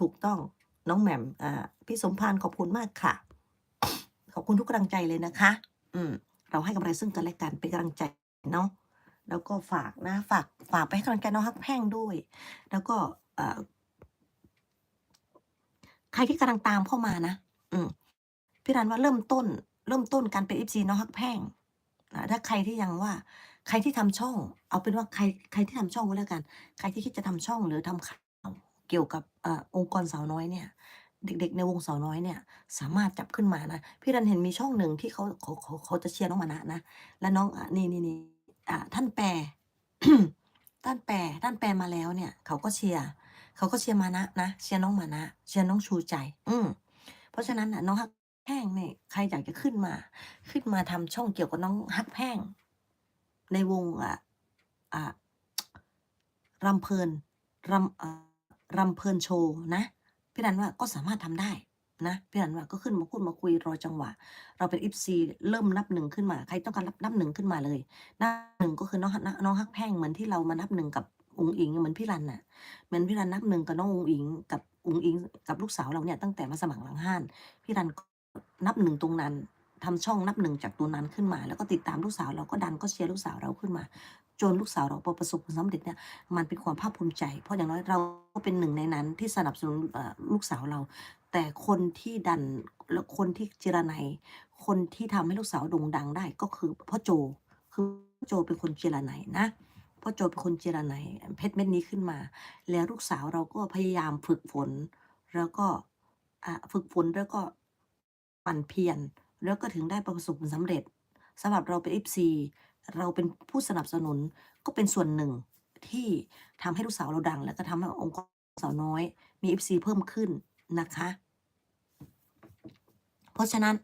ถูกต้องน้องแหม่มอ่าพี่สมพานขอบคุณมากค่ะ ขอบคุณทุกกำลังใจเลยนะคะ อืม เราให้กำลังซึ่งกันและกันเป็นกำลังใจเนาะแล้วก็ฝากนะ ฝากฝากไปให้กำลังใจน้องฮักแพ่งด้วย แล้วก็ใครที่กำลังตามเข้ามานะอืมพี่รันว่าเริ่มต้น เริ่มต้นการเป็นเอฟซีน้องฮักแพ่งนะถ้าใครที่ยังว่า ใครที่ทำช่อง เอาเป็นว่าใครใครที่ทำช่องก็แล้วกัน ใครที่คิดจะทำช่องหรือทำข่า เกี่ยวกับอองค์กรสาวน้อยเนี่ย เด็กๆ ในวงสาวน้อยเนี่ย สามารถจับขึ้นมานะ พี่รันเห็นมีช่องหนึ่งที่เขาเขาเขาเขาจะเชียร์น้องมานะนะ และน้องอนี่นี่นี่ท่านแปรท่านแปรท่านแปรมาแล้วเนี่ย เขาก็เชียร์เขาก็เชียร์มานะนะเชียร์น้องมานะเชียร์น้องชูใจ อืมเพราะฉะนั้นนะน้องฮักแพงเนี่ยใครอยากจะขึ้นมา ขึ้นมาทำช่องเกี่ยวกับน้องฮักแพงในวงอะอ่ารำเพลินรำอ่ รำเพลินโชว์นะพี่รันว่าก็สามารถทำได้นะพี่รันว่าก็ขึ้นมาพูดมาคุยรอจังหวะ เราเป็นอิฟซีเริ่มนับหนึ่งขึ้นมาใครต้องการรับนับหนึ่งขึ้นมาเลยนับหนึ่งก็คือน้องฮักน้องฮักแพงเหมือนที่เรามานับหนึ่งกับอุ๋งอิงเหมือนพี่รันน่ะเหมือนพี่รันนับหนึ่งกับน้องอุ๋งอิงกับอุ๋งอิงกับลูกสาวเราเนี่ยตั้งแต่มาสมัครหลังห้านพี่รันนับหนึ่งตรงนั้นทำช่องนับหนึ่งจากตัวนั้นขึ้นมา แล้วก็ติดตามลูกสาวเราก็ดันก็เชียร์ลูกสาวเราขึ้นมา จนลูกสาวเราประสบความสำเร็จเนี่ยมันเป็นความภาคภูมิใจ เพราะอย่างน้อยเราก็เป็นหนึ่งในนั้นที่สนับสนุนลูกสาวเรา แต่คนที่ดันและคนที่เจรไนยคนที่ทำให้ลูกสาวโด่งดังได้ก็คือพ่อโจคือพ่อโจเป็นคนเจรไนยนะพ่อโจเป็นคนเจรไนยเพชรเม็ดนี้ขึ้นมา แล้วลูกสาวเราก็พยายามฝึกฝน แล้วก็ฝึกฝนแล้วก็หมั่นเพียรแล้วก็ถึงได้ประสบผลสำเร็จสำหรับเราเป็น FC เราเป็นผู้สนับสนุนก็เป็นส่วนหนึ่งที่ทำให้ลูกสาวเราดัง แล้วก็ทำให้องค์กรสาวน้อย มี FC เพิ่มขึ้นนะคะ เพราะฉะนั้น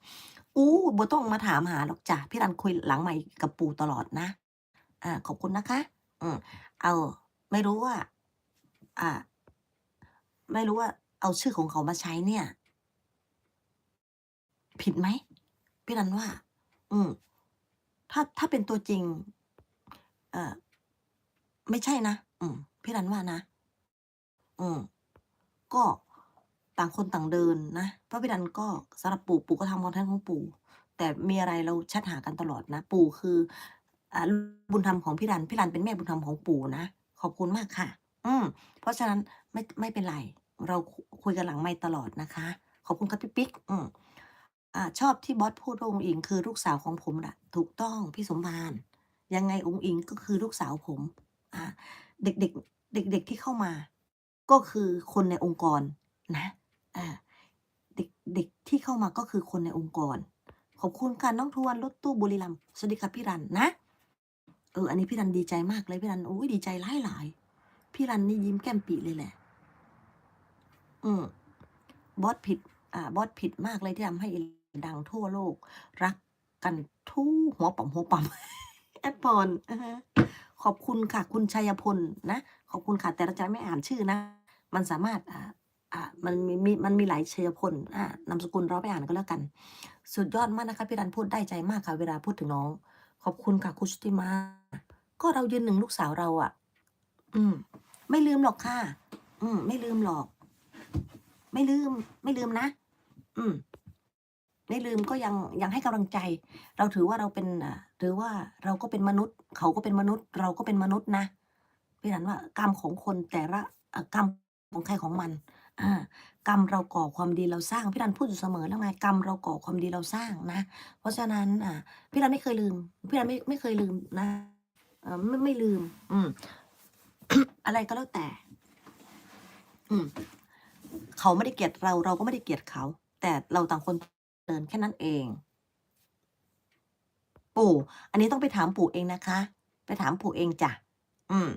อู้บ่ต้องมาถามหาหรอกจ้ะพี่รันคุยหลังใหม่กับปู่ตลอดนะ อ่า ขอบคุณนะคะ อืมเอาไม่รู้ว่า อ่า ไม่รู้ว่า เอาชื่อของเขามาใช้เนี่ย ผิดไหมพี่รันว่า อืม ถ้าถ้าเป็นตัวจริง เอ่อไม่ใช่นะ อืม พี่รันว่านะ อืม ก็ต่างคนต่างเดินนะเพราะพี่รันก็สำหรับปู่ปู่ก็ทำคอนเทนต์ของปู่ แต่มีอะไรเราแชทหากันตลอดนะ ปู่คืออ่าบุญธรรมของพี่รัน พี่รันเป็นแม่บุญธรรมของปู่นะ ขอบคุณมากค่ะ อืม เพราะฉะนั้นไม่ไม่เป็นไร เราคุยกันหลังไมค์ตลอดนะคะ ขอบคุณครับพี่ปิ๊ก อืม อ่าชอบที่บอสพูดว่าอุ๋งอิงคือลูกสาวของผมน่ะถูกต้องพี่สมภารยังไงอุ๋งอิงก็คือลูกสาวผมอ่าเด็กๆเด็ก ๆที่เข้ามา ก็คือคนในองค์กรนะอ่าเด็กเด็กที่เข้ามาก็คือคนในองค์กร ขอบคุณค่ะน้องทวนรถตู้บุรีรัมย์สวัสดีค่ะพี่รันนะเอออันนี้พี่รันดีใจมากเลยพี่รันโอ้ยดีใจหลายหลายๆพี่รันนี่ยิ้มแก้มปีเลยแหละ อืมบอสผิด อ่า บอสผิดมากเลยที่ทำให้ ดังทั่วโลก รักกันทั่หัวป่อมหัวป่อมแอดพรอะฮะขอบคุณค่ะ คุณชัยพลนะ ขอบคุณค่ะ แต่เราจะไม่อ่านชื่อนะ มันสามารถอ่าอ่ามันมีมีมันมีหลายชัยพลอ่านามสกุลเราไปอ่านก็แล้วกัน สุดยอดมากนะคะพี่รันพูดได้ใจมากค่ะ เวลาพูดถึงน้อง ขอบคุณค่ะคุณชุติมา ก็เรายืนหนึ่งลูกสาวเราอะ่ะ อืม ไม่ลืมหรอกค่ะ อืม ไม่ลืมหรอก ไม่ลืม ไม่ลืมนะ อืม ไม่ลืมก็ยังยังให้กำลังใจ เราถือว่าเราเป็นถือว่าเราก็เป็นมนุษย์ เขาก็เป็นมนุษย์ เราก็เป็นมนุษย์นะพี่รันว่ากรรมของคนแต่ละกรรมของใครของมันอ่ากรรมเราก่อความดีเราสร้างพี่รันพูดอยู่เสมอแล้วไงกรรมเราก่อความดีเราสร้างนะ เพราะฉะนั้นอ่าพี่รันไม่เคยลืม พี่รันไม่ไม่เคยลืมนะเอ่อไม่ไม่ลืม อืม อะไรก็แล้วแต่ อืม เขาไม่ได้เกลียดเรา เราก็ไม่ได้เกลียดเขา แต่เราต่างคน เดินแค่นั้นเอง ปู่ อันนี้ต้องไปถามปู่เองนะคะ ไปถามปู่เองจ้ะ อืม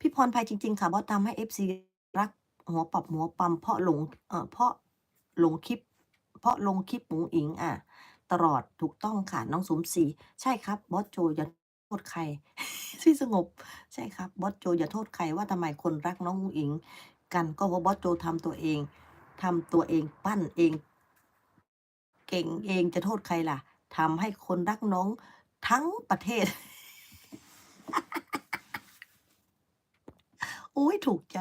พี่พรภัยจริง ๆ ค่ะบอสทำให้ FC รักหัวปรับหัวปั๊มเพราะหลง เอ่อ เพราะหลงคลิป เพราะลงคลิปอุ๋งอิง อ่าตลอดถูกต้องค่ะน้องสมศรีใช่ครับบอสโจอย่าโทษใครพี่สงบ ใช่ครับบอสโจอย่าโทษใครว่าทำไมคนรักน้องอุ๋งอิง กันก็เพราะบอสโจทำตัวเองทำตัวเองปั้นเอง เก่งเองจะโทษใครล่ะทำให้คนรักน้องทั้งประเทศอุ้ยถูกใจ